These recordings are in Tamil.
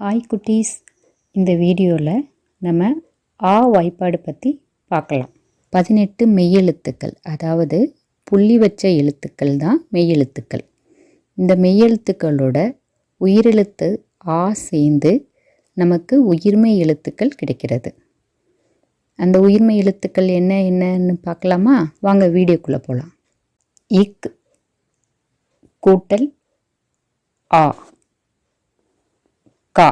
ஹாய் குட்டீஸ். இந்த வீடியோவில் நம்ம ஆ வாய்ப்பாடு பற்றி பார்க்கலாம் பதினெட்டு மெய்யெழுத்துக்கள் அதாவது புள்ளி வச்ச எழுத்துக்கள் தான் மெய்யெழுத்துக்கள் இந்த மெய்யெழுத்துக்களோட உயிரெழுத்து ஆ சேர்ந்து நமக்கு உயிர்மெய் எழுத்துக்கள் கிடைக்கிறது. அந்த உயிர்மெய் எழுத்துக்கள் என்ன என்னன்னு பார்க்கலாமா வாங்க வீடியோக்குள்ளே போகலாம் இக் கூட்டல் ஆ. கா.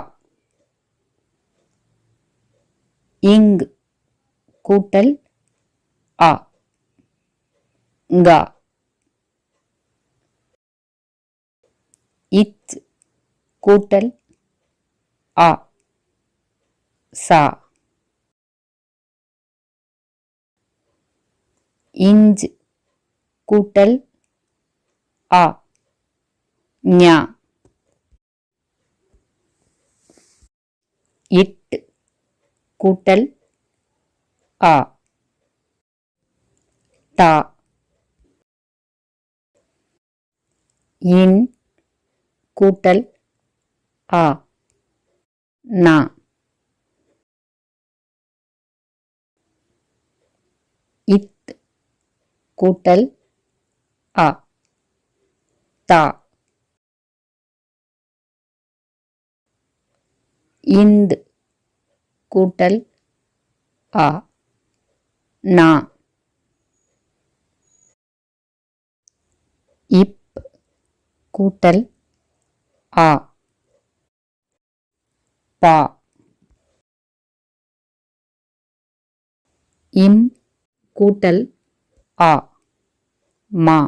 இங். கூட்டல் ஆ கா இத். கூட்டல் ஆ சா. இஞ்ச். கூட்டல் ஆ ஞா. இட் கூட்டல் ஆ. தா. இன் கூட்டல் ஆ. நா. இத் கூட்டல் ஆ. தா. இந்து கூட்டல் ஆ. நா. இப் கூட்டல் ஆ. பா. இம் கூட்டல் ஆ. மா.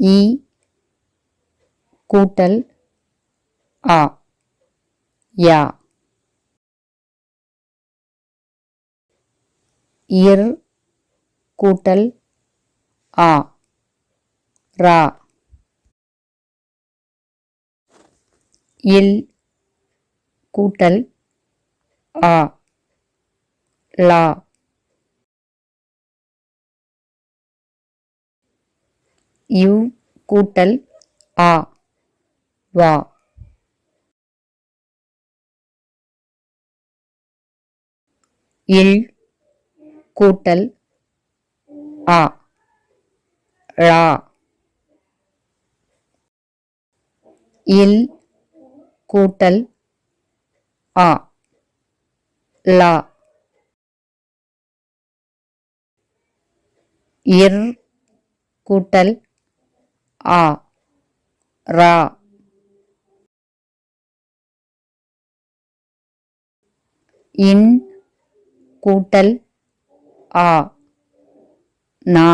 ஈ கூட்டல் ஆ. யா. இர் கூட்டல் ஆ. ரா. இல் கூட்டல் ஆ. லா. யு கூட்டல் ஆ. வா. இல் கூட்டல் ஆ ழா. இல் கூட்டல் ஆ லா இர் கூட்டல் ஆ ரா இன் கூட்டல் ஆ. நா.